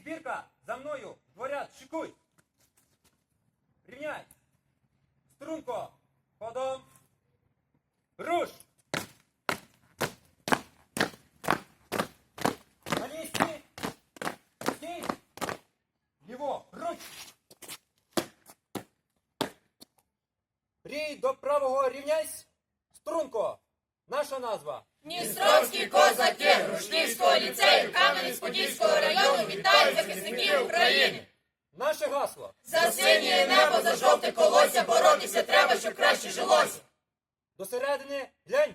збірка, за мною, дворяд, шикуй. Рівняй. Струнко, ходом. Руш. На місці. Стій. Ліво, руч. Рій до правого рівняйсь. Струнко. Наша назва. Дністровські козаки Грушківського ліцею Кам'янець-Подільського району вітають захисників України. Наше гасло. За синє небо, за жовте колося боротися треба, щоб краще жилося. До середини глянь.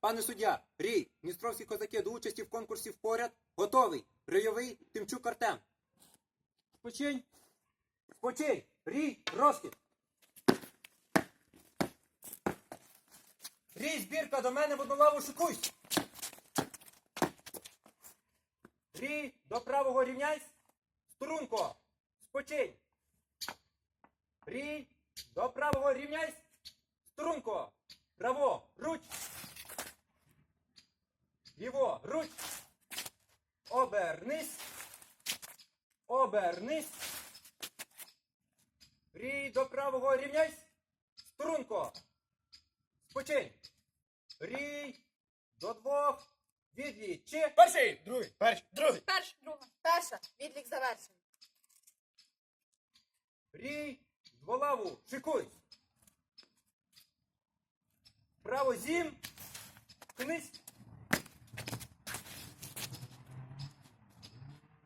Пане суддя, Рій, Дністровські козаки до участі в конкурсі впоряд. Готовий. Рийовий Тимчук Артем. Спочинь. Спочинь. Рій, розкіт. Рій, збірка до мене в одну лаву шикуйсь. Рій, до правого рівняйсь. Струнко. Спочинь. Рій, до правого рівняйсь. Струнко. Право, руч. Ліво, руч. Обернись. Обернись. Рій, до правого рівняйсь. Струнко. Спочинь. Рій, до двох. Відлічі. Перший, другий, перший, другий. Перша, друга. Перша. Відлік завершений. Рій, дволаву, шикуй. Право зім. Кнись.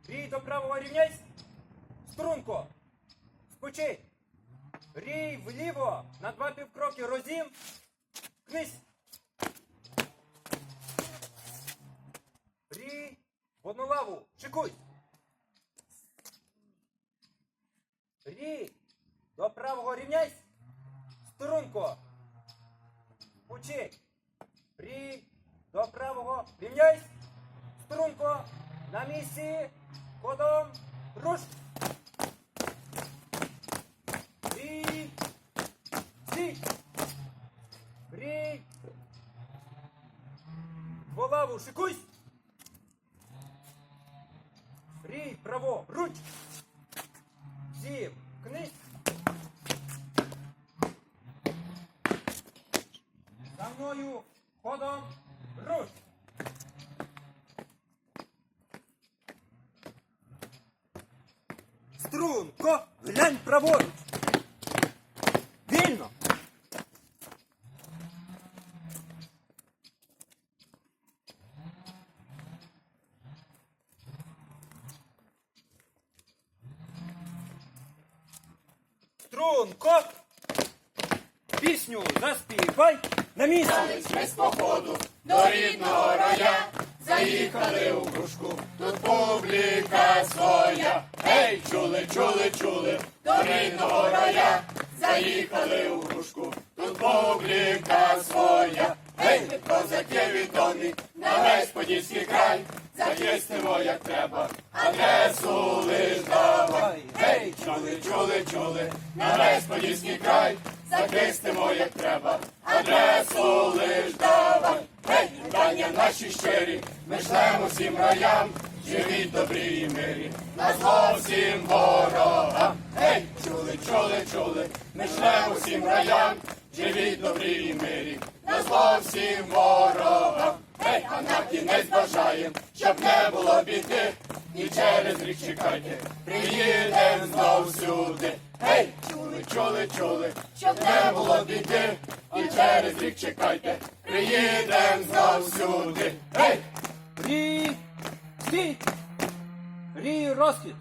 Рій до правого рівняйсь. Струнко. Спочи. Рій вліво. На два півкроки розім. Кнись. В одну лаву. Шикуй. Рій, до правого рівняйсь. Струнко. Учи. Рій, до правого рівняйсь. Струнко. На місці. Ходом. Руш. Рій. Стій. Рій. Дволаву шикуйсь. Рій, право, руч. Зім, кнись. За мною ходом руш. Струнко, глянь праворуч. Струнко. Пісню заспівай на місці. Ми з походу до рідного рая заїхали у кружку. Тут публіка своя. Гей, чули, чули, чули, до рідного рая заїхали у кружку. Тут публіка своя. Гей, козаки відомі, на весь подільський край. Захистимо, як треба, адресу лиш давай. Гей, чули, чули, чули, на весь подільський край. Захистимо, як треба, адресу лиш давай. Гей, вітання наші щирі, ми шлемо всім раям, живіть добрі і мирі, на зло всім ворогам. Гей, чули, чули, чули, ми шлемо всім раям, живіть добрі і мирі, на зло всім ворогам. Гей, а на кінець бажаєм, щоб не було біди, і через рік чекайте, приїдем знов сюди. Гей, чули, чули, чули, щоб не було біди, і через рік чекайте, приїдем знов сюди. Гей! Рі, рі, Рій, розкіт.